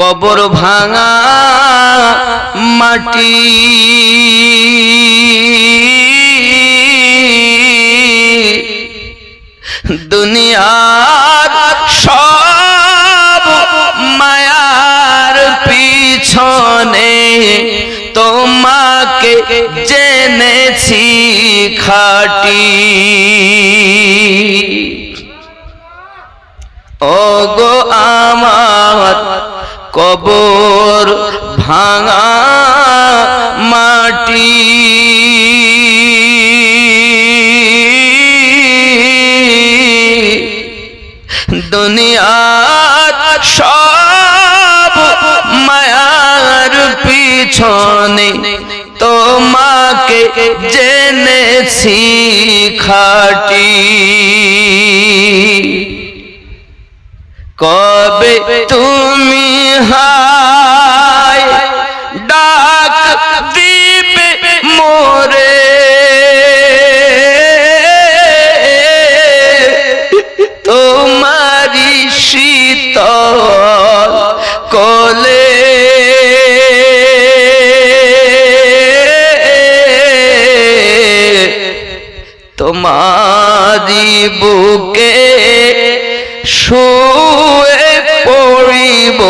কবর ভাঙা মাটি। দুনিয়ার সব মায়ার পিছনে তোমাকে জেনেছি খাটি। খাটি তোমারি বুকে শুয়ে পড়িব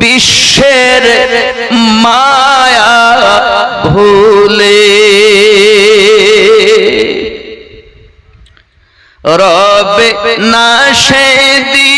বিশ্বের মায়া ভুলে। রবে না সেদিন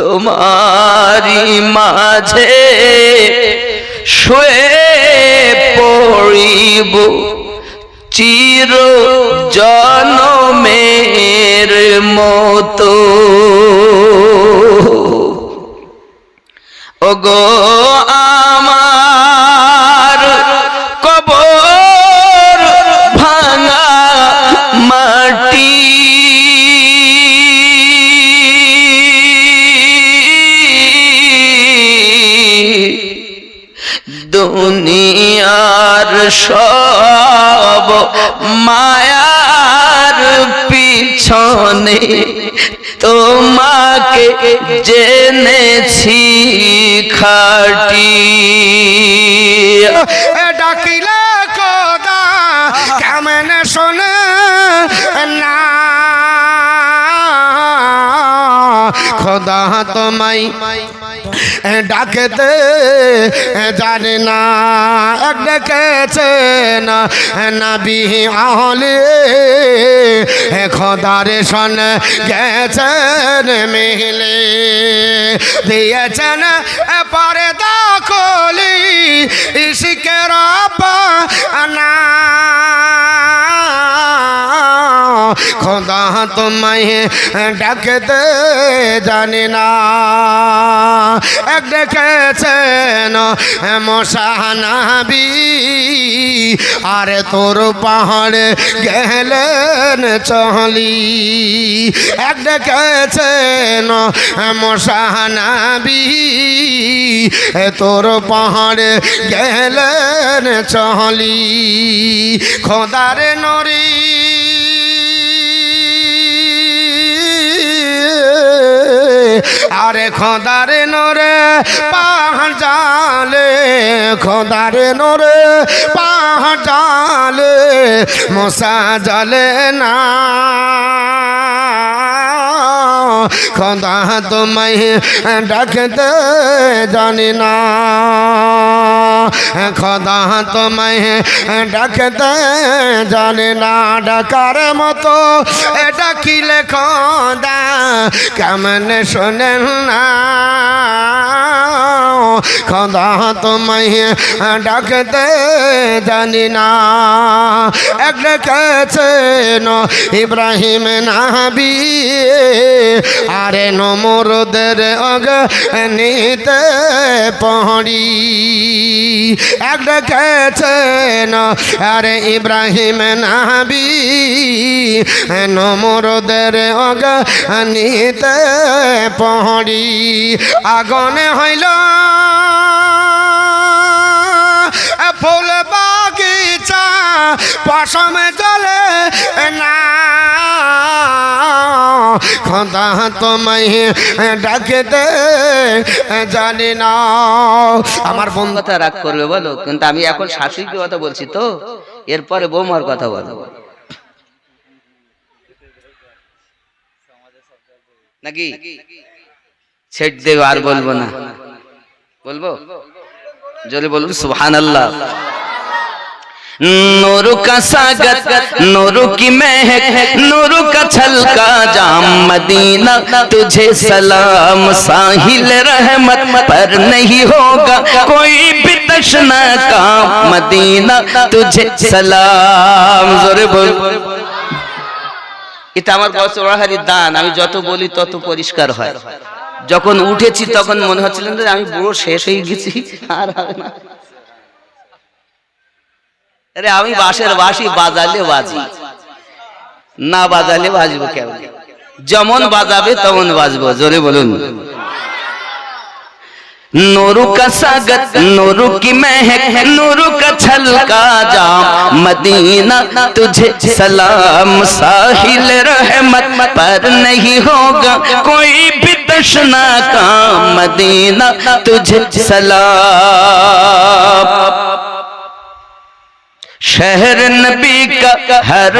তোমারি মাঝে শুয়ে পড়িব চির জনমের মতো। ওগো আমার কবর ভাঙা মাটি পিছনে তোমাকে জেনেছি খাটি। ডাকিলে কদা কেমন শোনে না? খোদা তোমায় ডাকতে জানে না ডেকেছে না নাবি আহলে খোদারে শোন গেছেন মিলে দিয়েছেন পরে দখলি ইশকের না খোদা তোমায় ডাকতে জানি না। এক ডেকেছেন মশাহানাবি আরে তোর পাহাড়ে গেলেন চলি। এক ডেকেছেন মশাহানাবি তোর পাহাড়ে গেলেন চলি। খোদারে নরি আরে খোদারে নরে পাহাড় জালে খোদারে নরে পাহাড় জালে মশা জলে না। খোদা তোমায় ডাকতে জানি না। খোদা তোমায় ডাকতে জানি না। ডাকার মতো ডাকিলে খোদা, কেমন শোনেন না? খোদা তোমায় ডাকতে জানি না। এক ডেকেছেন ইব্রাহিম নাবি আরে নমরদের অগ নিতে পড়ি। এক ডেকেছেন আরে ইব্রাহিম নাবি নমরদের অগ নিতে পড়ি। আগনে হইল ফুল বাগিচা, পশমে চলে না খোদা তোমায় ডাকতে জানি না। আমার বন্ধু কথা রাগ করবে বলো কিন্তু আমি এখন শাশুড়িকে কথা বলছি তো। এরপরে বৌমার কথা বলো। নাকি? ছেড় দেবে আর বলব না। বলব? জোরে বলুন সুহান আল্লাহ नूर का सागर नूर की महक नूर का छलका जाम मदीना तुझे सलाम साहिल रहमत पर नहीं होगा कोई भी तशना का मदीना तुझे सलाम जोरे बोल এটা আমার বছরাহারি দান আমি যত বলি তত পরিষ্কার হয় যখন উঠেছি তখন মনে হচ্ছিল যে আমি বুড়ো শেষ হয়ে গেছি আর হবে না আরে আমি বাঁশের বাঁশি বাজালে বাজি না বাজালে বাজবো কেমন যেমন বাজাবে তেমন বাজবো زوری بلون نورو کا ساگت نورو کی مہک نورو کا چھلکا جام مدینہ تجھے سلام ساحل رحمت پر نہیں ہوگا کوئی بھی تشنا کا مدینہ تجھے سلام۔ شہر نبی کا ہر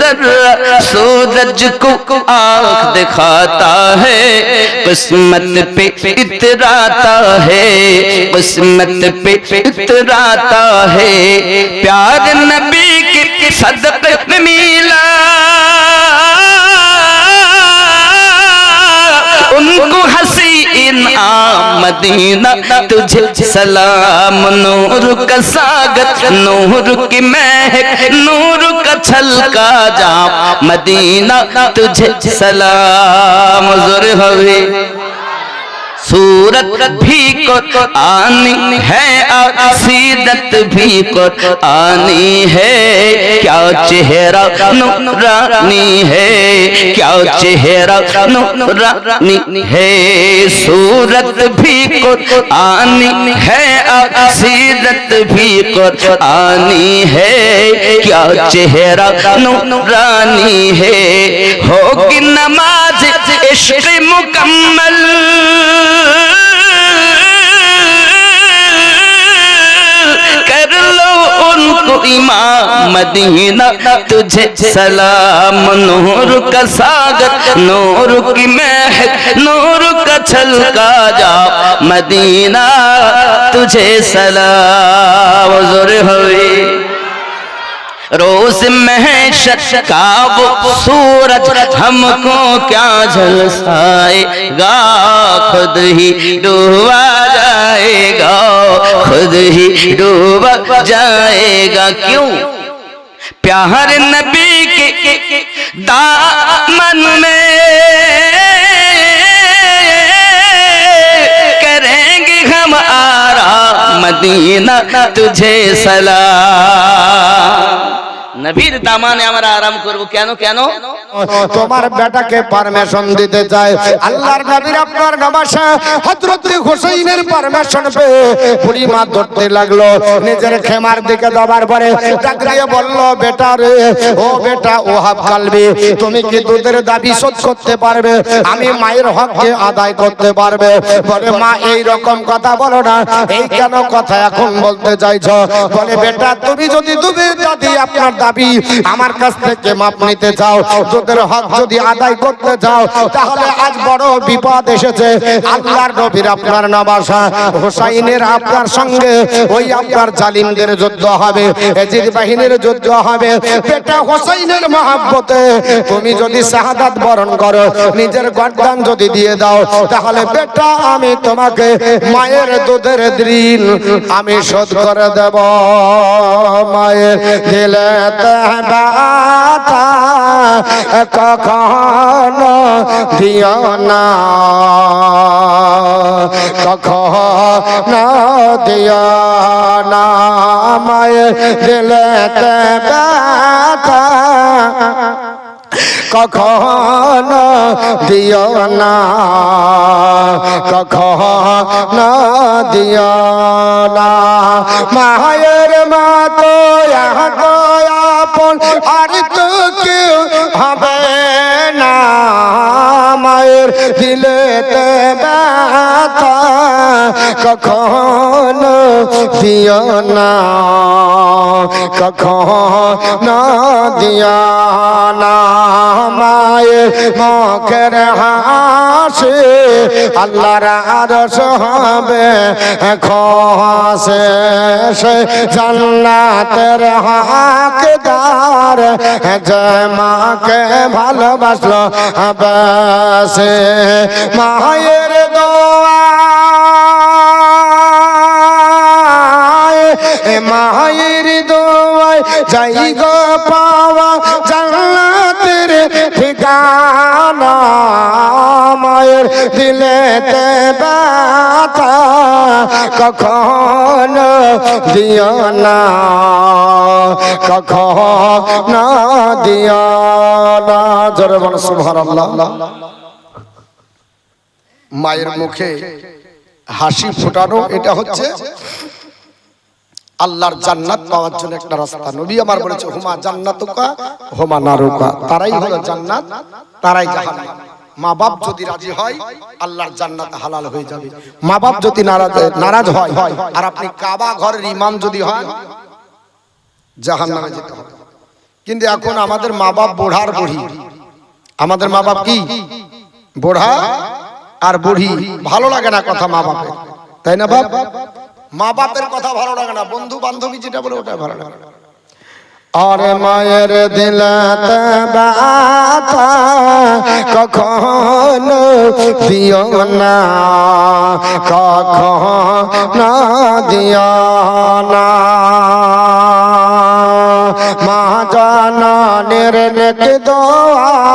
ذرہ سورج کو آنکھ دکھاتا ہے، قسمت پہ اتراتا ہے، قسمت پہ اتراتا ہے۔ پیار نبی کی صدق میلا۔ ان کو حسین آنکھ مدینہ تجھے سلام، نور کا ساگت، نور کی مہک، نور کا چھلکا جام مدینہ تجھے سلام، حضور ہوئے۔ سورت بھی قرآنی ہے آسیدت بھی قرآنی ہے۔ کیا چہرہ نورانی ہے؟ کیا چہرہ نورانی ہے؟ صورت بھی قرآنی ہے سیرت بھی قرآنی ہے۔ کیا چہرہ نورانی ہے؟ ہوگی نماز عشق مکمل۔ इमाम मदीना तुझे सलाम नूर का सागर नूर की महक नूर का छलका जा मदीना तुझे सलाम जुर روز محشر کا وہ صورت ہم کو کیا جلسائے گا، خود ہی ڈوبا جائے گا، خود ہی ڈوبا جائے گا۔ کیوں؟ پیار نبی کے دامن میں کریں گے ہم آرا، مدینہ تجھے سلام۔ নবীর দামানে আমরা আরাম করব। কেন কেন? তোমার বেটাকে পারমিশন দিতে চায় আল্লাহর নবীর আপনার নবাসা হযরত হুসাইনের পারমিশন পেয়ে বুড়ি মা ধরতে লাগল। নিজের খেমার দিকে দবার পরে ডাক বলল, বেটা রে, ও বেটা ও হাফ কালবি, তুমি কি দুধের দাবি শোধ করতে পারবে? আমি মায়ের হককে আদায় করতে পারবে। বলে, মা, এই রকম কথা বলো না। এই কেন কথা এখন বলতে চাইছো? বলে, বেটা, তুমি যদি দুধের দাদি আপনার দাবি, আমার কাছ থেকে মাপ নিতে চাও। তোদের হক যদি আদায় করতে চাও, তাহলে আজ বড় বিপদ এসেছে। আল্লাহর নবীর আপনার নবাসা হোসাইনের আপনার সঙ্গে, ওই আপনার জালিমদের যুদ্ধ হবে, এজিদ বাহিনীর যুদ্ধ হবে। বেটা হোসাইনের মহাব্বতে, তুমি যদি শাহাদাত বরণ করো, নিজের গর্দান যদি দিয়ে দাও, তাহলে বেটা, আমি তোমাকে মায়ের দুধের ঋণ আমি শোধ করে দেব। মায়ের দিলে ব্যথা কখনো দিও না কখনো দিও না। মায়ের দিলে ব্যথা কখনো দিও না। কখনো দিও না। মায়ের মা দিলেতে ব্যথা কখনো দিও না কখনো দিও না। মায়ের মুখের হাসি আল্লাহর আরশ হবে, খসে সে জান্নাতের হাকদার, যে মাকে ভালোবাসলো বাসে মায়ের দোয়া। মায়ের দোয়ায় যাই গো পাওয়া জান্নাতের ঠিকানা। মায়ের দিলেতে ব্যথা কখনো দিও না, কখনো দিও না। জোরে বল, সুবহানাল্লাহ। মায়ের মুখে হাসি ফোটানো, এটা হচ্ছে আল্লাহর জান্নাত পাওয়ার জন্য একটা রাস্তা। নবী আমার বলেছে, হুমা জান্নাতুকা, হুমা নারুকা। তারাই হলো জান্নাত, তারাই জাহান্নাম। মা বাপ যদি রাজি হয়, আল্লাহর জান্নাত হালাল হয়ে যাবে। মা বাপ যদি নারাজ নারাজ হয়, আর আপনি কাবা ঘরের ইমাম যদি হয় জাহান্নামে যেতে হবে। কিন্তু এখন আমাদের মা বাপ বোড়ার বুড়ি। আমাদের মা বাপ কি? বোড়া আর বুড়ি। ভালো লাগে না কথা মা বাপের তাই না বাপ? মা বাপের কথা ভালো লাগে না। বন্ধু বান্ধবী যেটা বলে ওটা ভালো লাগে। না। আরে মায়ের দিলাতে ব্যথা কখনো দিও না কখন দিও না মা জানের দোয়া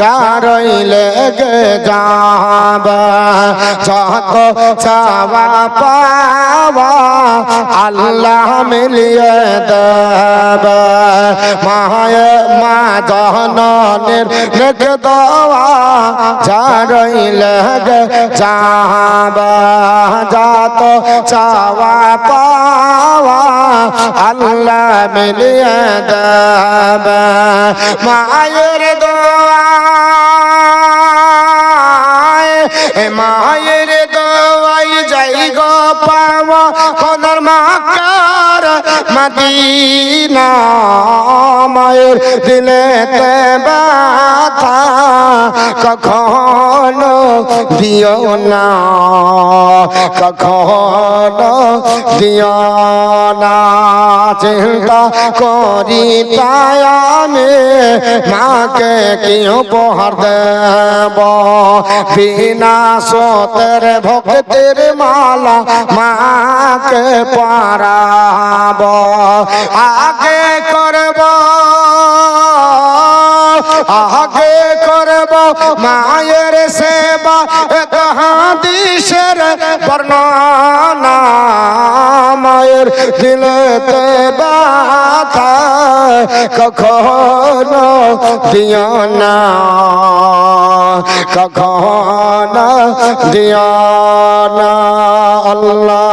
যারইলে গে যাবা, যত চাওয়া পাওয়া আল্লাহ মিলিয়ে দেবে। মায়ে মা জানানের নেক দোয়া যারইলে গে যাবা, যত চাওয়া পাওয়া আল্লাহ মিলিয়ে দেবে। মায়ের মায়ের দোয়াই যাই গো পাওয়া খোদার মাকার মদিনা মায়ের দিলেতে ব্যথা কখনো দিও না। কখনো দিও না চিন্তা করি তাই আমি মাকে কি উপহার দেব? বিনা সতের ভক্তের মালা মাকে পারাব। আগে করব তোর দিলতে ব্যথা কখনো দিও না কখনো দিও না। আল্লাহ